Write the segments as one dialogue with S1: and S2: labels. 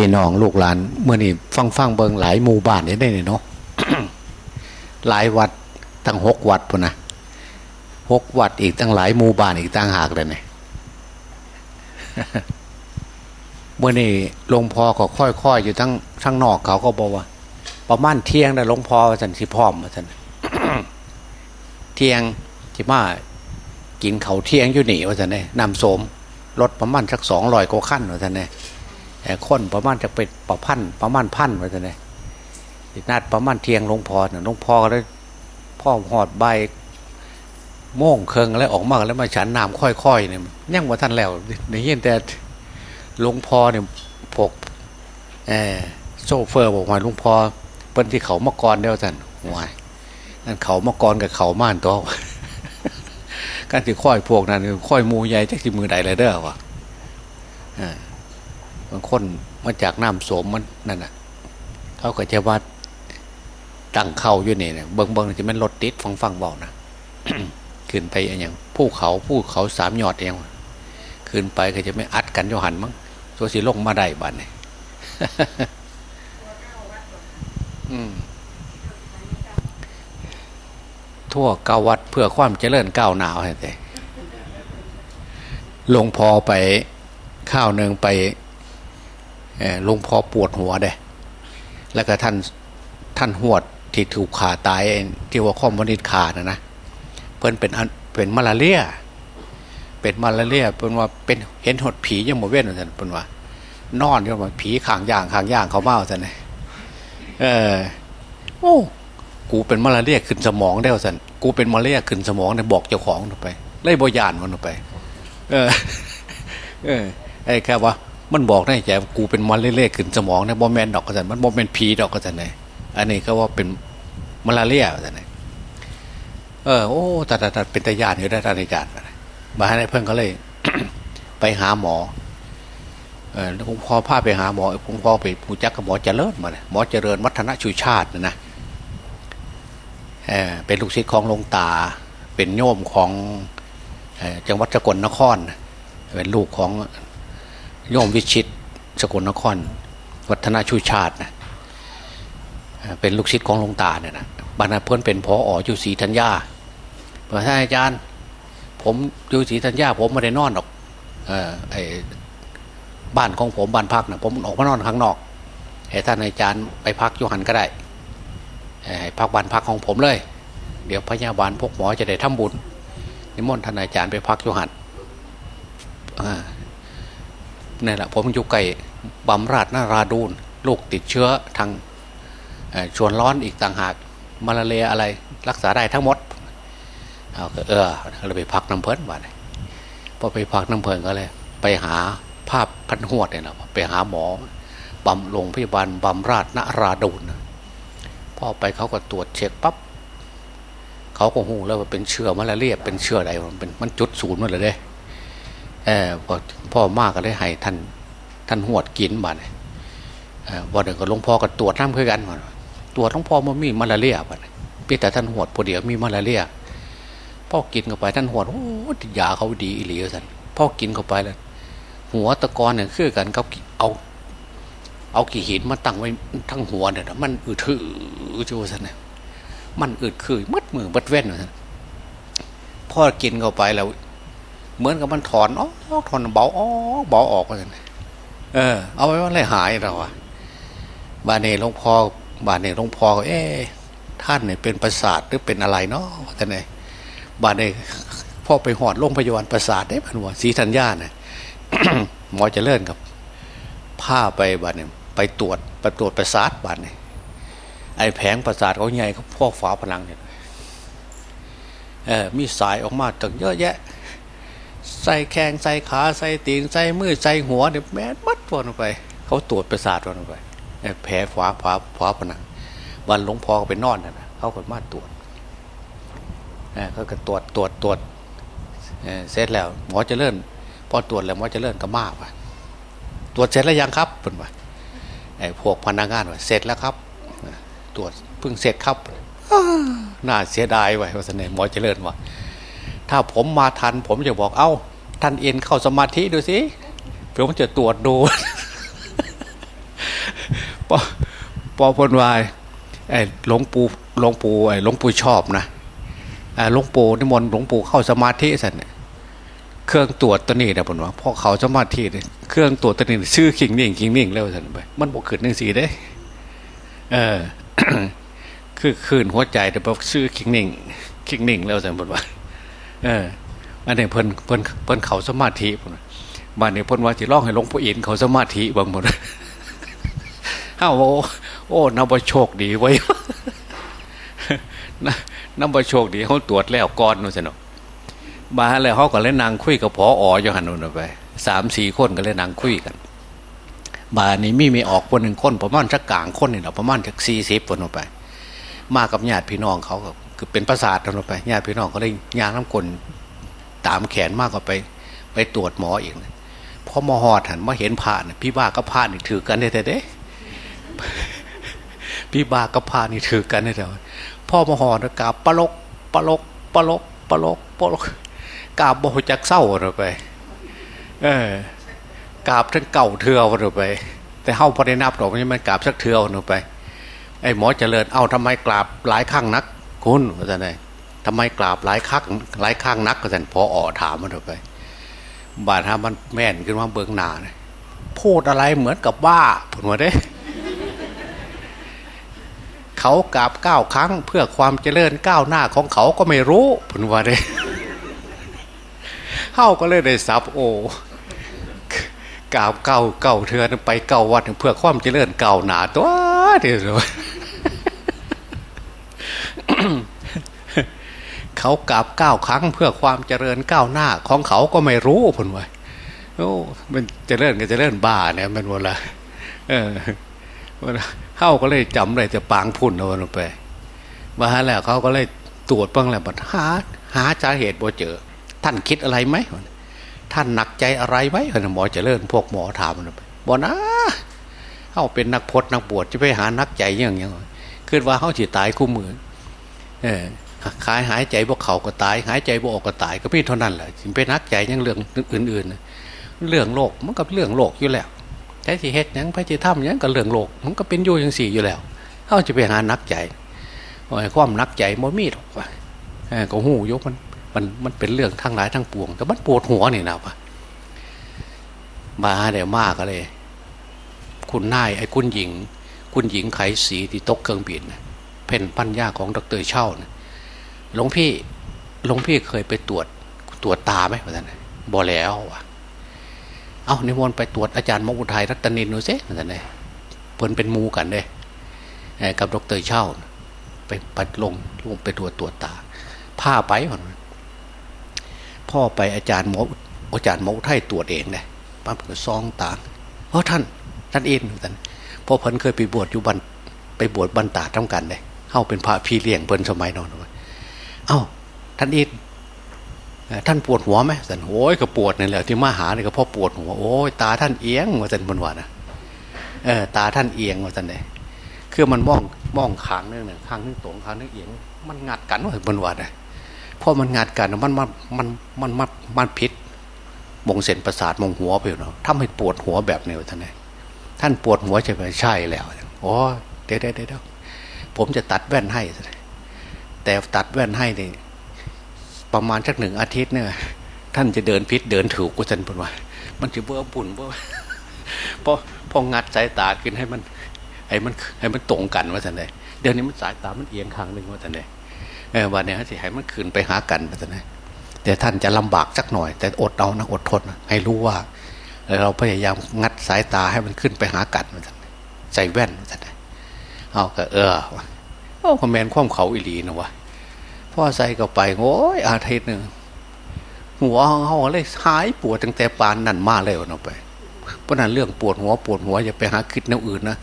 S1: พี่น้องลูกหลานเมื่อนี่ฟังฟังเบิงหลายหมู่บ้านนี่ได้เนี่ยเนาะหลายวัดตั้งหกวัดพุ่นนะหกวัดอีกตั้งหลายหมู่บ้านอีกตั้งหากเลยเนี่ยเมื่อนี่หลวงพ่อก็ค่อยๆอยู่ทั้งทั้งนอกเขาก็บอกว่า ประมาณเที่ยงนะหลวงพ่อว่าสันสิพร้อมว่าสันเที่ยงที่มากินเขาเที่ยงอยู่หนีว่าสันเนี่ยนำโสมรถประมาณสักสองร้อยกว่าขั้นว่าสันเนี่ยแต่ คนประมาณจะเป็นประพันประมาณพันว่าสันเนี่ยนัดประมาณเที่ยงหลวงพ่อนะหลวงพ่อก็เลยพ่อหอดใบโม่งเคิงแล้วออกมาแล้วมาฉันน้ำค่อยๆเนี่ยยังว่าท่านแล้วในเย็นแต่หลวงพ่อเนี่ยพวกเอโซเฟอร์บอกว่าหลวงพ่อเปิ้นที่เขามากรเดียวท่านวายนั่นเขามากรกับเขาม่านตัวการที่ค่อยพวกนั้นค่อยมูใหญ่จากที่มือใดเลยเด้อวะเออ บางคนมาจากน้ำโสมมันนั่นน่ะ เขาก็จะว่าตั้งเข้าอยู่นี่เนี่ยเบิ้งเบิ้งจะเป็นรถติดฟังฟังเบานะขึ้นไปอนย่างภูเขาภูเขาสามยอดเองขึ้นไปก็จะไม่อัดกันโยหันมั้งตัวสีลงมาได้บ้านเนี่อืมทั่วเก้าวัดเพื่อความเจริญก้าวหนาวให้แต่ลงพอไปข้าวหนึ่งไป หลวงพอปวดหัวเด้แล้วก็ท่านท่านหวดที่ถูกขาตายที่ว่าข้อมวนิดขาดนะนะเพิ่นเป็นเป็นมาลาเรียเป็นมาลาเรียเป็นว่าเป็นเห็นหดผียังหมเว้นว่าท่นเป็นว่านอนยู่ว่าผีขางย่างขางย่างเขาเมาท่นเออโอ้กูเป็นมาลาเรียขึ้นสมองได้ว่าท่นกูเป็นมาลาเรียขึ้นสมองเนี่ยบอกเจ้าของลงไปไล่บยานมันลงไป เออ เออไอ้แค่ว่า มันบอกได้ใจว่กูเป็นมาลเรียขึ้นสมองเนี่ยบอแมนดอกก็ท่นมันบอแมนผีดอกก็ท่นเลยอันนี้ก็ว่าเป็นมาลาเรียว่าท่นเลยเออโอ้ตัดตัดตัดเป็นตาญาณอยู่ได้ตาในการมาให้เพื่อนก็เลย ไปหาหมอเออผมพอพาไปหาหมอผมพอไปผู้จักกับหมอเจริญมาเลยหมอเจริญวัฒนชูชาตินะนะเออเป็นลูกศิษย์ของหลวงตา เป็นโยมของเจังหวัดสกลนคร เป็นลูกของ โยมวิชิตสกลนคร วัฒนาชูชาตินะเป็นลูกศิษย์ของหลวงตาเนี่ยนะบรรณาเพื่อนเป็นพอออยู่ศรีธัญญาพระท่านอาจารย์ ผมอยู่ศรีธัญญาผมไม่ได้นอนหรอกออไอบ้านของผมบ้านพักนะผมออกมานอนข้างนอกให้ท่านอาจารย์ไปพักยูหันก็ได้พักบ้านพักของผมเลย เดี๋ยวพยาบาลพวกหมอจะได้ทำบุญนิมนต์ท่านอาจารย์ไปพักยูหัน นี่แหละผมอยู่ไก่บำราดนาราดูนลูกติดเชื้อทางชวนร้อนอีกต่างหากมาลาเรียอะไรรักษาได้ทั้งหมดเอาเออเราไปพักน้ำเพลินมาเลยพอไปพักน้ำเพลินก็เลย ไปหาภาพพันหวดเนี่ยนะไปหาหมอบำโรงพยาบาลบำราชนาราดูนพอไปเขาก็ตรวจเช็คปั๊บเขาก็หูแล้วว่าเป็นเชื้อมาลาเรียเป็นเชื้ออะไรมันเป็นมันจุดศูนย์หมันเลยเด้ เออพอพ่อมากก็ได้ให้ท่านท่านหวดกินมาเนี่ยวันหนึ่งก็หลวงพ่อก็ตรวจน้ำคือกันว่าตรวจหลวงพ่อมันมีมาลาเรียบัดนี้พี่แต่ท่านหวดพอเดียวมีมาลาเรียพ่อกินเข้าไปท่านหัวโอ้ยาเขาดีอีหลีสันพ่อกินเข้าไปแล้วหัวตะกอนเนี่ยคือกันกับเอา เอากี่หินมาตั้งไว้ทั้งหัวเนี่ยมันอืดถือจูสันเนี่ยมันอืดคือมัดมือมัดเว้นสันพ่อกินเข้าไปแล้ว เหมือนกับมันถอนอ๋อถอนเบาอ๋อเบาออกสันเออ เอาไว้ว่าอะไรหายเราอะบาเนหลวงพ่อบาเนหลวงพ่อก็เอ๊ะท่านเนี่ยเป็นประสาทหรือเป็นอะไรเนาะท่านเนี่ยบาดนี้พ่อไปหอดโรงพยาบาลประสาทได้พันว่าศรีธัญญาเนี่ยหมอเจะเลื่อนกับผ้าไปบาดเนี่ยไปตรวจไปตรวจประสาทบาดเนี่ยไอ้แผงประสาทเขาใหญ่เขาพอกฝาผนังเนี่ยเออมีสายออกมาตั้งเยอะแยะ ใส่แข้งใส่ขาใส่ตีนใส่มือใส่หัวเนี่ยแม่นมัดวนลไป เขาตรวจประสาทวนลไปไอ้แผลฝาฝาฝาผนังวันหลวงพ่อไปนอนนะนะเขาก็มาตรวจเขาก็ตรวจตรวจตรวจเสร็จแล้ว หมอจะเลื่อนพอตรวจแล้วหมอจะเลื่อนก็มากว่ะตรวจเสร็จแล้วยังครับเป็นว่าไอ้พวกพนักงานว่าเสร็จแล้วครับ ตรวจเพิ่งเสร็จครับน่าเสียดายไว้ว่าเสนอหมอเจริญว่า ถ้าผมมาทัน ผมจะบอกเอ้า ท่านเอ็นเข้าสมาธิดูสิเพื่อผมจะตรวจดูพอพอพนวายไอ้หลวงปู่หลวงปู่ไอ้หลวงปู่ชอบนะอ่าหลวงปู่นิมนต์หลวงปู่เข้าสมาธิสันเนี่ยเครื่องตรวจตัวนี้นะผมว่าพอเขาสมาธิเครื่องตรวจตัวนี้ชื่อขิงนิ่งขิงนิ่งแล้วสันไปมันบกขึ้นหนึ่งสีได้เออคือคืนหัวใจแต่บอชื่อขิงนิ่งขิงนิ่งแล้วสันผมว่า เอออันนี้เพิ่นเพิ่นเพิ่นเขาสมาธิบ้านนี้เพิ่นว่าสิร้องให้หลวงพ่ออินเขาสมาธิบางหมดเฮาว่าโอ้โอ้นับว่าโชคดีไว้ยนับว่าโชคดีเขาตรวจแล้วก่อนนู่นสิเนาะมาแล้วเขาก็เลยนนางคุยกับพออ๋อยหันนู่นไปสามสี่คนก็เลยนนางคุยกันบานนี้มีมีออกคนหนึ่งคนประมาณสักกลางคนนี่เนาะประมาณสักสี่สิบคนออกไป มากับญาติพี่น้องเขาก็ คือเป็นประสาทกันออกไปญาติพี่น้องเขาเลยยางน้ำกลตามแขนมากกว่าไป ไปตรวจหมออีกนะพอหมอหอดหันมาเห็นผ่านพี่บ้าก็ผ่านนี่ถือกันได้แต่เด้พี่บ้าก็ผ่านนี่ถือกันได้แต่ว่าพ่อหมอหอดกาบปลกปลกปลกปลกปลกกาบบ่จักเศร้าเราไป เออกาบทั้งเก่าเทือเราไป แต่เฮาพอได้นับดอกมันมันกาบสักเทือเราไปไอ้หมอเจริญเอาทำไมกราบหลายครั้งนัก คุณว่าจะไงทำไมกราบหลายครั้งหลายครั้งนักก็จะพออ่อถามมันออกไป บาดฮามันแม่นขึ้นมาเบื้องหน้าเนี่ยพูดอะไรเหมือนกับว่าผมว่าเด้เขากราบเก้าครั้ง เพื่อความเจริญก้าวหน้าของเขาก็ไม่รู้ผมว่าเด้เฮาก็เลยได้สับโอกราบเก้าเก้าเทือนไปเก้าวัดเพื่อความเจริญก้าวหน้าตัวเดียว เขากราบเก้าครั้งเพื่อความเจริญก้าวหน้า ของเขาก็ไม่รู้ผลว่าโอ้มันเจริญก็เจริญบ้าเนี่ยมันวันละเออวันละเข้าก็เลยจำเลยจะปางพุ่นเอาลงไปมาแล้วเขาก็เลยตรวจบ้างแล้วบัดหาหาสาเหตุบ่เจอ ท่านคิดอะไรไหมท่านหนักใจอะไรไหมหมอเจริญพวกหมอถามมันไปบ่นะเขาเป็นนักพจนักบวชจะไปหานักใจย่างเงี้ยคิดว่าเขาจีตายคู่มือ เออขายหายใจพวกเขาก็ตาย หายใจพวกออกก็ตาย ก็พี่เท่านั้นแหละถึงไปนักใจยังเรื่องอื่น ๆ เรื่องโลกมันก็เรื่องโลกอยู่แล้วใช้สิเฮ็ดยังไปจะทำยังก็เรื่องโลก มันก็เป็นอยู่ย่างสี่อยู่แล้วเขาจะไปหานักใจความนักใจมมีหรอกว่ะก็หูยกมันมันมันเป็นเรื่องทั้งหลายทั้งปวง แต่มันปวดหัวนี่นะวะมาเดี๋ยวมากก็เลย คุณนายไอ้คุณหญิง คุณหญิงไขสีที่ตกเครื่องบินนะ เพนพันยาของดรเช่านะหลวงพี่หลวงพี่เคยไปตรวจตรวจตาไหมท่านบอแล้ววะเอานิมนต์ไปตรวจอาจารย์มอุฏไทยรัตนินดูซิท่านเลยเพิ่นเป็นมูกันเลยกับดรเช่าไปปัดลงลงไปตรวจตรวจตา ผ้าไปก่อนพ่อไปอาจารย์หมออาจารย์หมออุทัยตรวจเองเลยปั๊บก็ซองตาเพราะท่านท่านเองท่านพอเพิ่นเคยไปบวชอยู่บันไปบวชบรรดาทั้งกันเลย เข้าเป็นพระพี่เลี้ยงเพิ่นสมัยนอนเอ้าท่านอินท่านปวดหัวไหมสันโอ้ยก็ปวดนี่แหละที่มาหาเนี่ยก็เพราะปวดหัวโอ้ยตาท่านเอียงว่าสันบนวันะเออตาท่านเอียงว่าสันเลยคือมันมองมองขางนึงเนี่ยขางนึงตรงขางนึงเอียง มันงัดกันว่าบนวันะพอมันงัดกันมันมันมันมันมันมันพิษมงเส้นประสาทมงหัวไปเนาะทำให้ปวดหัวแบบนี้ท่านเลยท่านปวดหัวใช่ไหมใช่แล้วโอ้เดี๋ยวเดี๋ยวเดี๋ยว ผมจะตัดแว่นให้ แต่ตัดแว่นให้เนี่ยประมาณสักหนึ่งอาทิตย์เนี่ยท่านจะเดินพิษเดินถูกกุศลปุ่นว่ามันจะเบื่อปุ่นเบื่อพอพองัดสายตาขึ้นให้มันให้มันให้มันตรงกันว่าสันเลยเดี๋ยวนี้มันสายตามันเอียงข้างหนึ่งว่าสันเลยเออวันนี้สิให้มันคืนไปหากันว่าสันเลยแต่ท่านจะลำบากสักหน่อย แต่อดเอานะอดทนให้รู้ว่าเราพยายามงัดสายตาให้มันขึ้นไปหากันว่าสันใส่แว่นว่าสัน เอาก็เออโอ้คอมเมนต์ความเขาอิลีนะวะพ่อใส่ก็ไปโอ้ยอาทิตย์หนึ่งหัวเขาเลยหายปวดตั้งแต่ปานนั่นมาเลยวันออกไปเพราะนั้นเรื่องปวดหัวปวดหัวอย่าไปหาคิดแนวอื่นนะ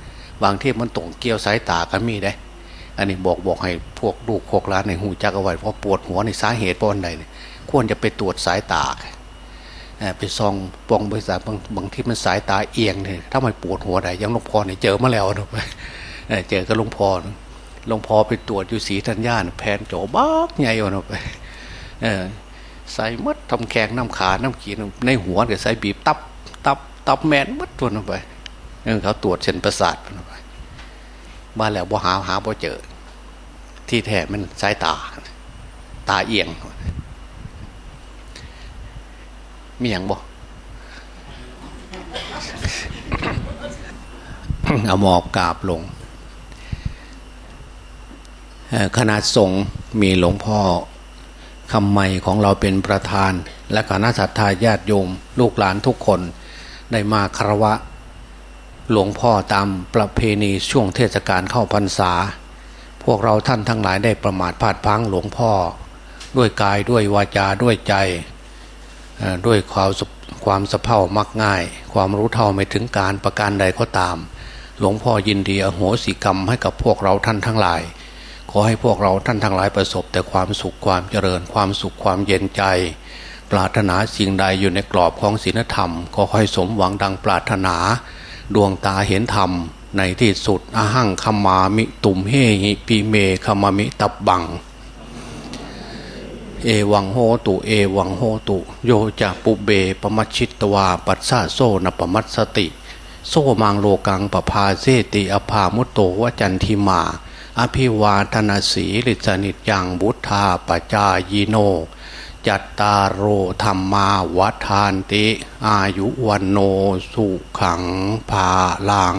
S1: บางที่มันตรงเกี่ยวสายตากันมีได้ อันนี้บอกบอกให้พวกลูกพวกหลานในหูจักเอาไว้เพราะปวดหัวในสาเหตุเพราะอะไรควรจะไปตรวจสายตาไปซองปองบริษัทบางบางที่มันสายตาเอียงเนี่ยถ้ามันปวดหัวใดยังหลงพอเนี่ยเจอมาแล้วนะไป เจอกับหลวงพ่อหลวงพ่อไปตรวจอยู่สีธัญญาแผนโจบักใหญ่ออกไปใส่มัดทำแขงน้ำขา น้ำขีในหัวเดี๋ยใส่บีบตับ ตับ ตับแมนมัดตัวลงไปเขาตรวจเส้นประสาทไปมาแล้วบ่หาหาบ่เจอ ที่แท้มันสายตา ตาเอียง มีอย่างบ่เอาหมอบกราบลง คณะสงฆ์มีหลวงพ่อคำใหม่ของเราเป็นประธาน และคณะสัตยาญาติโยม ลูกหลานทุกคนได้มาคารวะ หลวงพ่อตามประเพณีช่วงเทศกาลเข้าพรรษา พวกเราท่านทั้งหลายได้ประมาทพลาดพังหลวงพ่อ ด้วยกายด้วยวาจาด้วยใจ ด้วยความสุความสะเพร่ามักง่าย ความรู้เท่าไม่ถึงการประการใดก็ตาม หลวงพ่อยินดีอโหสิกรรมให้กับพวกเราท่านทั้งหลาย ขอให้พวกเราท่านทั้งหลายประสบ แต่ความสุขความเจริญความสุขความเย็นใจ ปรารถนาสิ่งใดอยู่ในกรอบของศีลธรรม ก็ขอให้สมหวังดังปรารถนา ดวงตาเห็นธรรม ในที่สุดอาหังคมามิตุมเฮหิปีเมคมามิตับบัง เอวังโหตุ เอวังโหตุ โยจะปุเบปมัชชิตวา ปัสสะโซนปมัสสติ โซมังโลกังปภาเซติอภามุตโตวจันทิมา อภิวาทนาสีลิสนิจยังบุทธาปจายโน จัตตารโอธรรมาวัฏานติ อายุวันโนสุขังภาลัง